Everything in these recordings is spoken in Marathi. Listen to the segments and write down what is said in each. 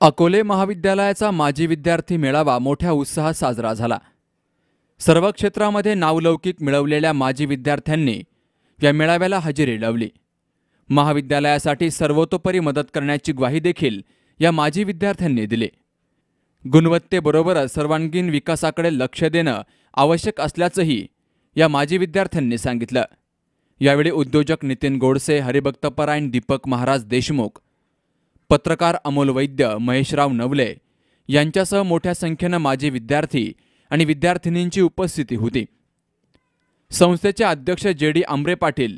अकोले महाविद्यालयाचा माजी विद्यार्थी मेळावा मोठ्या उत्साहात साजरा झाला. सर्व क्षेत्रामध्ये नावलौकिक मिळवलेल्या माजी विद्यार्थ्यांनी या मेळाव्याला हजेरी लावली. महाविद्यालयासाठी सर्वतोपरी मदत करण्याची ग्वाही देखील या माजी विद्यार्थ्यांनी दिली. गुणवत्तेबरोबरच सर्वांगीण विकासाकडे लक्ष देणं आवश्यक असल्याचंही या माजी विद्यार्थ्यांनी सांगितलं. यावेळी उद्योजक नितीन गोडसे हरिभक्तपरायण दीपक महाराज देशमुख पत्रकार अमोल वैद्य महेशराव नवले यांच्यासह मोठ्या संख्येनं माजी विद्यार्थी आणि विद्यार्थिनींची उपस्थिती होती. संस्थेचे अध्यक्ष जे डी आंबरे पाटील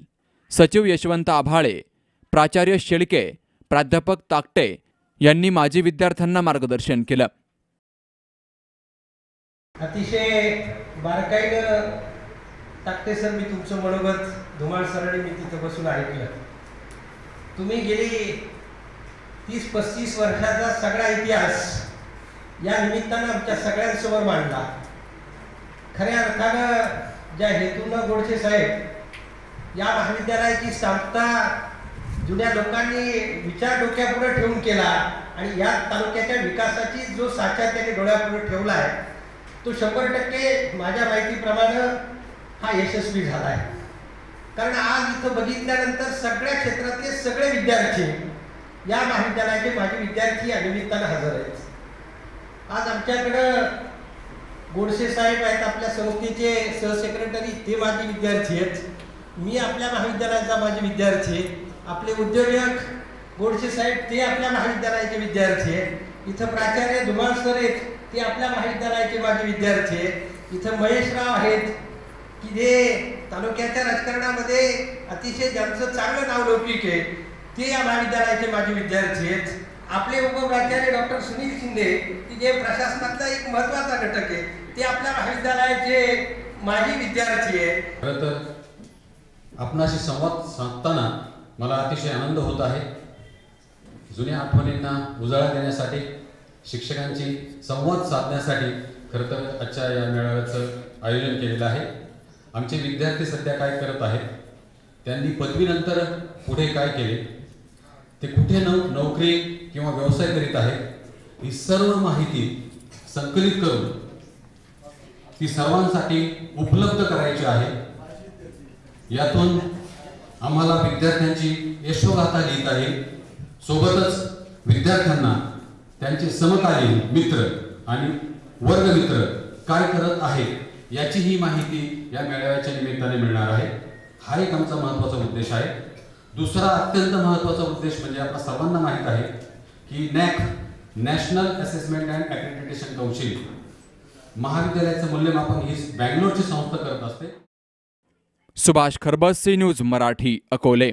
सचिव यशवंत आभाळे प्राचार्य शेळके प्राध्यापक ताकटे यांनी माजी विद्यार्थ्यांना मार्गदर्शन केलं. अतिशय बारकाईनं टाकते सर मी तुमचं मनोगत धुमाळ सरळी मी तिथं बसून ऐकलं. तुम्ही गेली तीस पस्तीस वर्षाचा सगळा इतिहास या निमित्तानं आमच्या सगळ्यांसमोर मांडला. खऱ्या अर्थानं ज्या हेतूनं गोडसे साहेब या महाविद्यालयाची स्थापना जुन्या लोकांनी विचार डोक्यापुढे ठेवून केला आणि या तालुक्याच्या विकासाची जो साचा त्याने डोळ्यापुढे ठेवला आहे तो शंभर टक्के माझ्या माहितीप्रमाणे हा यशस्वी झाला आहे कारण आज इथं बघितल्यानंतर सगळ्या क्षेत्रातले सगळे विद्यार्थी या महाविद्यालयाचे माझे विद्यार्थी या निमित्तानं हजर आहेत. आज आमच्याकडं गोडसे साहेब आहेत आपल्या संस्थेचे सहसेक्रेटरी ते माझे विद्यार्थी आहेत. मी आपल्या महाविद्यालयाचा माझे विद्यार्थी आहे. आपले उद्योजक गोडसे साहेब ते आपल्या महाविद्यालयाचे विद्यार्थी आहेत. इथं प्राचार्य धुमाळ सर आहेत ते आपल्या महाविद्यालयाचे माझे विद्यार्थी आहेत. इथं महेशराव आहेत की जे तालुक्याच्या राजकारणामध्ये अतिशय ज्यांचं चांगलं नाव लौकिक आहे. ते या महाविद्यालयाचे माझे विद्यार्थी आहेत. आपले उपप्राचार्य डॉक्टर सुनील शिंदे की जे प्रशासनातला एक महत्त्वाचा घटक आहे ते आपल्या महाविद्यालयाचे माझी विद्यार्थी आहे खरं तर आपणाशी संवाद साधताना मला अतिशय आनंद होत आहे. जुन्या आठवणींना उजाळा देण्यासाठी शिक्षकांची संवाद साधण्यासाठी खरं तर आजच्या या मेळाव्याचं आयोजन केलेलं आहे. आमचे विद्यार्थी सध्या काय करत आहेत त्यांनी पदवीनंतर पुढे काय केले? ते कुठे नौ नोकरी किंवा व्यवसाय करीत आहेत ही सर्व माहिती संकलित करून ती सर्वांसाठी उपलब्ध करायची आहे. यातून आम्हाला विद्यार्थ्यांची यशोगाथा लिहित आहे सोबतच विद्यार्थ्यांना त्यांचे समकालीन मित्र आणि वर्गमित्र काय करत आहेत याची ही माहिती या मेळाव्याच्या निमित्ताने मिळणार आहे. हा एक आमचा महत्त्वाचा उद्देश आहे. दुसरा अत्यंत महत्त्वाचा उद्देश म्हणजे आपल्या सर्वांना माहीत आहे की NAAC national assessment and accreditation council महाविद्यालयाचं मूल्यमापन ही बँगलोरची संस्था करत असते. Subhash Kharbas C news Marathi Akole.